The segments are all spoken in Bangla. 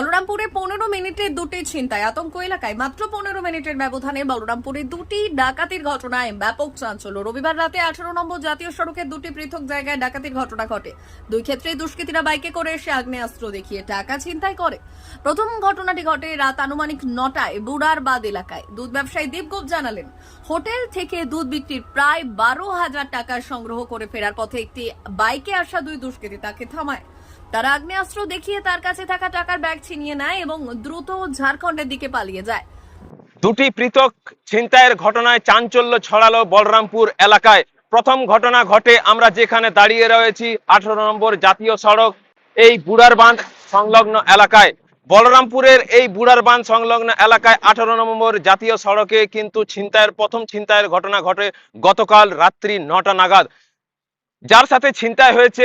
বলরামপুরে পনেরো মিনিটে দুটি ছিনতাই। আতঙ্ক এলাকায় মাত্র পনেরো মিনিটের ব্যবধানে বলরামপুরে দুটি ডাকাতির ঘটনায় ব্যাপক চাঞ্চল্য। রবিবার রাতে আঠারো নম্বর জাতীয় সড়কের দুটি পৃথক জায়গায় ডাকাতির ঘটনা ঘটে। দুই ক্ষেত্রে দুষ্কৃতীরা বাইকে করে এসে আগ্নেয়াস্ত্র দেখিয়ে টাকা ছিনতাই করে। প্রথম ঘটনাটি ঘটে রাত আনুমানিক নটায় বুড়ারবাদ এলাকায়। দুধ ব্যবসায়ী দীপগোপ জানালেন, হোটেল থেকে দুধ বিক্রির প্রায় বারো হাজার টাকা সংগ্রহ করে ফেরার পথে একটি বাইকে আসা দুই দুষ্কৃতী তাকে থামায়। তারা আগ্নেয়াস্ত্র দেখিয়ে তার কাছে থাকা টাকার ব্যাগ ছিনিয়ে নেয় এবং দ্রুত ঝাড়খণ্ডের দিকে পালিয়ে যায়। দুটি পৃথক ছিনতাইয়ের ঘটনায় চাঞ্চল্য ছড়ালো বলরামপুর এলাকায়। প্রথম ঘটনা ঘটে আমরা যেখানে দাঁড়িয়ে রয়েছি, আঠারো নম্বর জাতীয় সড়ক, এই বুড়ার বাঁধ সংলগ্ন এলাকায়। বলরামপুরের এই বুড়ার বাঁধ সংলগ্ন এলাকায় আঠারো নম্বর জাতীয় সড়কে কিন্তু ছিনতাইয়ের, প্রথম ছিনতাইয়ের ঘটনা ঘটে গতকাল রাত্রি নটা নাগাদ। যার সাথে ছিনতাই হয়েছে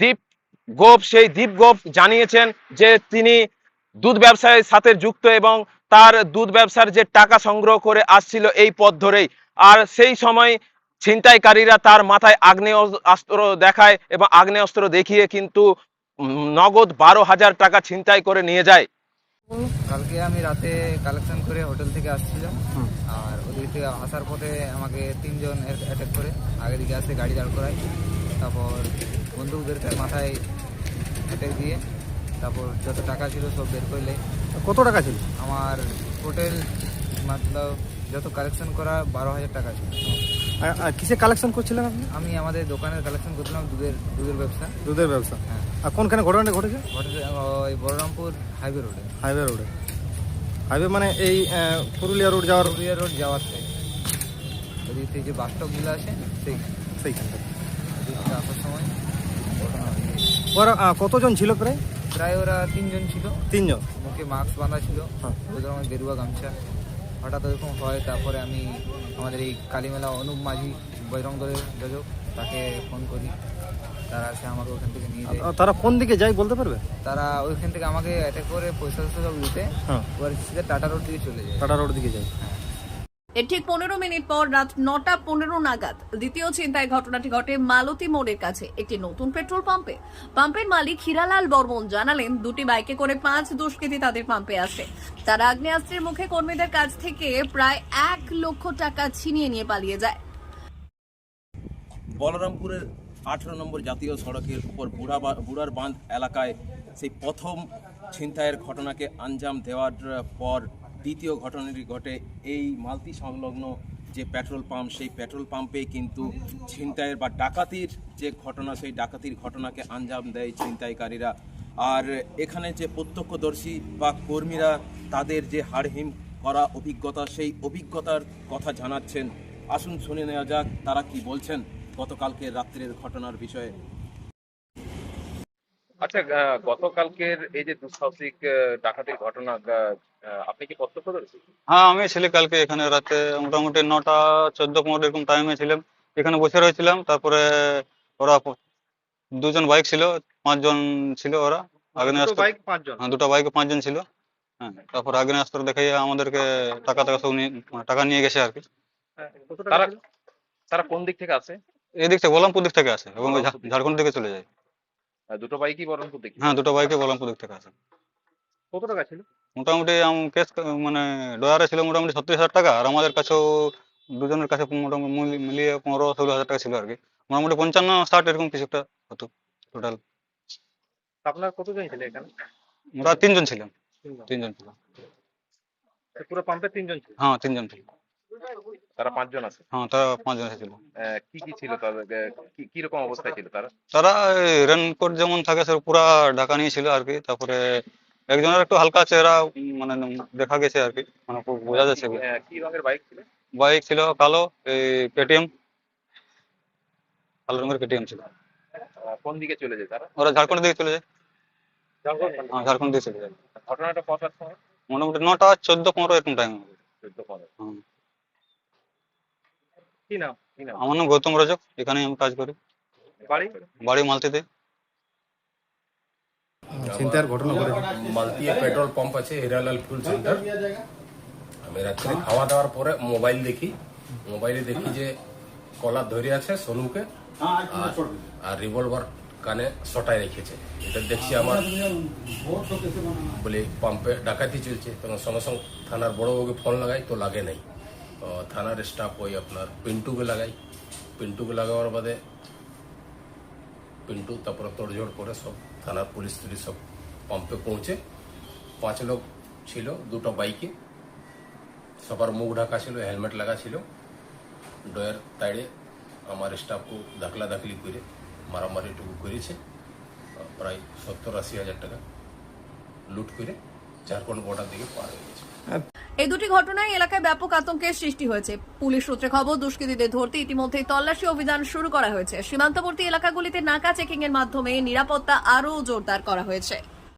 দীপ গোপ সেই দীপ গোপ জানিয়েছেন যে তিনি দুধ ব্যবসায়ের সাথে যুক্ত এবং তার দুধ ব্যবসার যে টাকা সংগ্রহ করে আসছিল এই পথ ধরেই। আর সেই সময় ছিনতাইকারীরা তার মাথায় আগ্নেয় অস্ত্র দেখায় এবং আগ্নেয় অস্ত্র দেখিয়ে কিন্তু নগদ বারো হাজার টাকা ছিনতাই করে নিয়ে যায়। কালকে আমি রাতে কালেকশন করে হোটেল থেকে আসছিলাম। আর ওদিক থেকে আসার পথে আমাকে তিনজন অ্যাটাক করে। আগে দিকে আসে গাড়ি দাঁড় করায়। তারপর বন্দুকদের তার মাথায় অ্যাটাক দিয়ে তারপর যত টাকা ছিল সব বের করলে কত টাকা ছিল? আমার হোটেল মতলব যত কালেকশন করা বারো হাজার টাকা ছিল। আর- কিসে কালেকশন করছিলেন আপনি? আমি আমাদের দোকানের কালেকশন করছিলাম দুধের দুধের ব্যবসা। দুধের ব্যবসা। হ্যাঁ। আর কোনখানে ঘটনাটা ঘটেছে? ঘটেছে ওই বলরামপুর হাইওয়ে রোডে হাইওয়ে রোডে হাইওয়ে মানে এই পুরুলিয়া রোড যাওয়ার পুরুলিয়া রোড যাওয়ার ওদিক থেকে যে বাস স্টপগুলো আছে সেই সেইখানটা আসার সময় ঘটনা। ওরা আহ, কতজন ছিল প্রায়? প্রায় ওরা তিনজন ছিল। তিনজন? মুখে মাস্ক বাঁধা ছিল। হ্যাঁ। ওদের আমার গেরুয়া গামছা। হঠাৎ ওরকম হয় তারপরে আমি আমাদের এই কালীমেলা অনুপ মাঝি বৈরং দলের যোজক তাকে ফোন করি। তারা এসে আমাকে ওখান থেকে নিয়ে যায়। তারা কোন দিকে যায় বলতে পারবে? তারা ওইখান থেকে আমাকে অ্যাটাক করে পয়সা টয়সা সব নিতে হ্যাঁ। টাটা রোড দিকে চলে যায়। টাটা রোড দিকে যায়। এর ঠিক পনেরো মিনিট পর রাত নটা পনেরো নাগাদ দ্বিতীয় চিন্তায় ঘটনাটি ঘটে মালতী মোড়ের কাছে। একটি নতুন পেট্রোল পাম্পে। পাম্পের মালিক হীরালাল বর্মন জানালেন, দুটি বাইকে করে পাঁচ দুষ্কৃতী তাদের পাম্পে আসে। তারা আগ্নেয়াস্ত্রের মুখে কর্মীদের কাছ থেকে প্রায় এক লক্ষ টাকা ছিনিয়ে নিয়ে পালিয়ে যায়। বলরামপুরের আঠেরো নম্বর জাতীয় সড়কের উপর বুড়া বুড়ার বাঁধ এলাকায় সেই প্রথম ছিনতাইয়ের ঘটনাকে আঞ্জাম দেওয়ার পর দ্বিতীয় ঘটনাটি ঘটে এই মালতি সংলগ্ন যে পেট্রোল পাম্প, সেই পেট্রোল পাম্পে কিন্তু ছিনতাইয়ের বা ডাকাতির যে ঘটনা, সেই ডাকাতির ঘটনাকে আঞ্জাম দেয় ছিনতাইকারীরা। আর এখানে যে প্রত্যক্ষদর্শী বা কর্মীরা, তাদের যে হাড়হিম করা অভিজ্ঞতা, সেই অভিজ্ঞতার কথা জানাচ্ছেন। আসুন শুনে নেওয়া যাক তারা কি বলছেন গতকালকে রাত্রের ঘটনার বিষয়ে। আচ্ছা গতকালকের এই যে দুঃসাহসিক ডাকাতির ঘটনা আপনি কি প্রত্যক্ষদর্শী হ্যাঁ আমি ছিলি কালকে এখানে রাতে মোটামুটি নটা চোদ্দ পনেরো এরকম টাইমে ছিলাম। এখানে বসে রয়েছিলাম তারপরে ওরা দুজন বাইক ছিল পাঁচজন ছিল ওরা আগ্নেয়াস্ত্র। বাইক পাঁচজন? হ্যাঁ দুটো বাইকে পাঁচজন ছিল। হ্যাঁ তারপর আগ্নেয়াস্ত্র দেখাইয়া আমাদেরকে টাকা টাকা সব নিয়ে মানে টাকা নিয়ে গেছে আর কি। তারা তারা কোন দিক থেকে আসে এই দিক থেকে বলরামপুর দিক থেকে আসে এবং ঝাড়খণ্ড দিকে চলে যায়। দুটো বাইকই বহরমপুর দিকে হ্যাঁ দুটো বাইকে বলরামপুর দিক থেকে আসে কত টাকা ছিল? মোটামুটি কেস মানে ডয়ারে ছিল মোটামুটি ছত্রিশ হাজার টাকা আর আমাদের কাছেও দুজনের কাছে মোটামুটি মিলিয়ে পনেরো ষোলো হাজার টাকা ছিল আর কি। মোটামুটি পঞ্চান্ন ষাট এরকম কিছু একটা হতো টোটাল আপনার কতজন ছিল এখানে? আমরা তিনজন ছিলাম। তিনজন। ছিলাম। পুরো পাম্পে তিনজন ছিল হ্যাঁ তিনজন ছিল তারা পাঁচজন আছে? হ্যাঁ তারা পাঁচজন এসেছিল। কি কি ছিল তাদের? কি কি রকম অবস্থায় ছিল তারা? তারা রেনকোট যেমন থাকে সে পুরা ঢাকা নিয়েছিল আর কি। তারপরে একজনের একটু হালকা চেহারা মানে দেখা গেছে আর কি। মানে বোঝা যাচ্ছে। কি রঙের বাইক ছিল? বাইক ছিল কালো এই কেটিএম কালো রঙের কেটিএম ছিল। কোন দিকে চলে যায় তারা? ওরা ঝাড়খণ্ড দিকে চলে যায়। হ্যাঁ ঝাড়খণ্ড দিকে চলে যায়। ঘটনাটা কটার সময় মোটামুটি নটা চোদ্দ পনেরো এরকম টাইম চোদ্দ পনেরো। হুম। কি নাম? কি নাম? আমার নাম গৌতম রজক এখানেই আমি কাজ করি। বাড়ি? বাড়ি মালতিতে। চিন্তার ঘটনা ঘটেছে মালতিয়া পেট্রোল পাম্প আছে হিরালাল ফুল সেন্টার। আমি রাত্রে খাওয়া দাওয়ার পরে মোবাইল দেখি। মোবাইলে দেখি যে কলার ধরে আছে সোনুকে আর- আর রিভলভার কানে সটায় রেখেছে। এটা দেখছি আমার বলে পাম্পে ডাকাতি চলছে। তখন সঙ্গে সঙ্গে থানার বড়বাবুকে ফোন লাগাই তো লাগে নাই। থানার স্টাফ ওই আপনার পিন্টুকে লাগাই পিন্টুকে লাগাবার বাদে পিন্টু তারপরে তোড়জোড় করে সব থানার পুলিশ টুলিশ সব পাম্পে পৌঁছে পাঁচ লোক ছিল দুটো বাইকে সবার মুখ ঢাকা ছিল হেলমেট লাগা ছিল ডয়ের তাইড়ে আমার স্টাফকে ধাকলা ধাকলি করে মারামারিটুকু করেছে প্রায় সত্তর আশি হাজার টাকা লুট করে ঝাড়খণ্ড বর্ডার দিকে পার হয়ে গেছে এই দুটি ঘটনায় এলাকায় ব্যাপক আতঙ্কের সৃষ্টি হয়েছে। পুলিশ সূত্রে খবর, দুষ্কৃতীদের ধরতে ইতিমধ্যেই তল্লাশি অভিযান শুরু করা হয়েছে। সীমান্তবর্তী এলাকাগুলিতে নাকা চেকিং এর মাধ্যমে নিরাপত্তা আরও জোরদার করা হয়েছে।